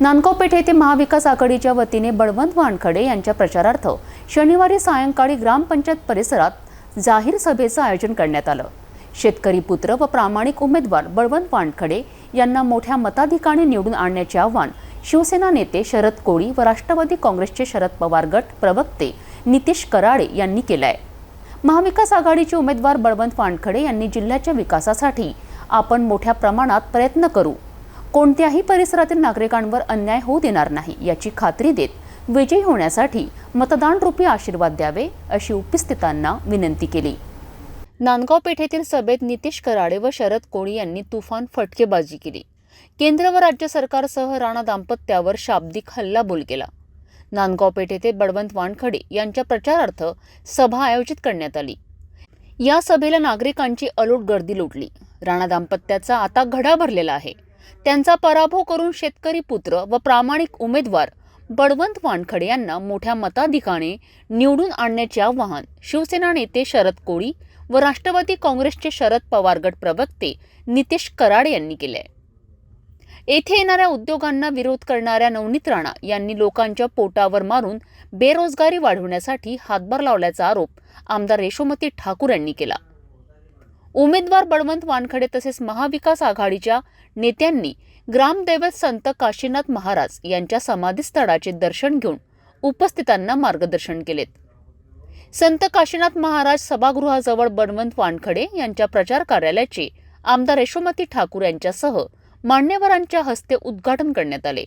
नानकोपेठ येथे महाविकास आघाडीच्या वतीने बळवंत वानखडे यांच्या प्रचारार्थ शनिवारी सायंकाळी ग्रामपंचायत परिसरात जाहीर सभेचं आयोजन करण्यात आलं. शेतकरी पुत्र व प्रामाणिक उमेदवार बळवंत वानखडे यांना मोठ्या मताधिकाने निवडून आणण्याचे आवाहन शिवसेना नेते शरद कोळी व राष्ट्रवादी काँग्रेसचे शरद पवार गट प्रवक्ते नितीश कराडे यांनी केलं आहे महाविकास आघाडीचे उमेदवार बळवंत वानखडे यांनी जिल्ह्याच्या विकासासाठी आपण मोठ्या प्रमाणात प्रयत्न करू. कोणत्याही परिसरातील नागरिकांवर अन्याय होऊ देणार नाही याची खात्री देत विजयी होण्यासाठी मतदान रूपी आशीर्वाद द्यावे अशी उपस्थितांना विनंती केली. नांदगाव पेठेतील सभेत नितीश कराडे व शरद कोळी यांनी तुफान फटकेबाजी केली. केंद्र व राज्य सरकारसह राणा दाम्पत्यावर शाब्दिक हल्लाबोल केला. नांदगाव पेठ येथे बळवंत वानखडे यांच्या प्रचारार्थ सभा आयोजित करण्यात आली. या सभेला नागरिकांची अलोट गर्दी लुटली. राणा दाम्पत्याचा आता घडा भरलेला आहे. त्यांचा पराभव करून शेतकरी पुत्र व प्रामाणिक उमेदवार बळवंत वानखडे यांना मोठ्या मताधिकाने निवडून आणण्याचे आवाहन शिवसेना नेते शरद कोळी व राष्ट्रवादी काँग्रेसचे शरद पवार गट प्रवक्ते नितेश कराड यांनी केले. येथे येणाऱ्या उद्योगांना विरोध करणाऱ्या नवनीत राणा यांनी लोकांच्या पोटावर मारून बेरोजगारी वाढवण्यासाठी हातभार लावल्याचा आरोप आमदार यशोमती ठाकूर यांनी केला. उमेदवार बळवंत वानखडे तसेच महाविकास आघाडीच्या नेत्यांनी ग्रामदैवत संत काशीनाथ महाराज यांच्या समाधीस्थळाचे दर्शन घेऊन उपस्थितांना मार्गदर्शन केलेत. संत काशीनाथ महाराज सभागृहाजवळ बळवंत वानखडे यांच्या प्रचार कार्यालयाचे आमदार यशोमती ठाकूर यांच्यासह मान्यवरांच्या हस्ते उद्घाटन करण्यात आले.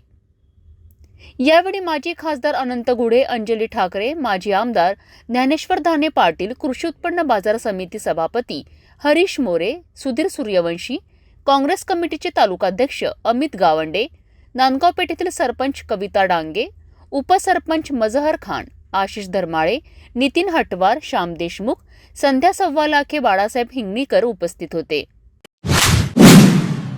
यावेळी माजी खासदार अनंत गुढे अंजली ठाकरे माजी आमदार ज्ञानेश्वर धाने पाटील कृषी उत्पन्न बाजार समिती सभापती हरीश मोरे सुधीर सूर्यवंशी काँग्रेस कमिटीचे तालुकाध्यक्ष अमित गावंडे नांदगाव पेठेतील सरपंच कविता डांगे उपसरपंच मजहर खान आशिष धर्माळे नितीन हटवार श्याम देशमुख संध्या सव्वालाखे बाळासाहेब हिंगणीकर उपस्थित होते.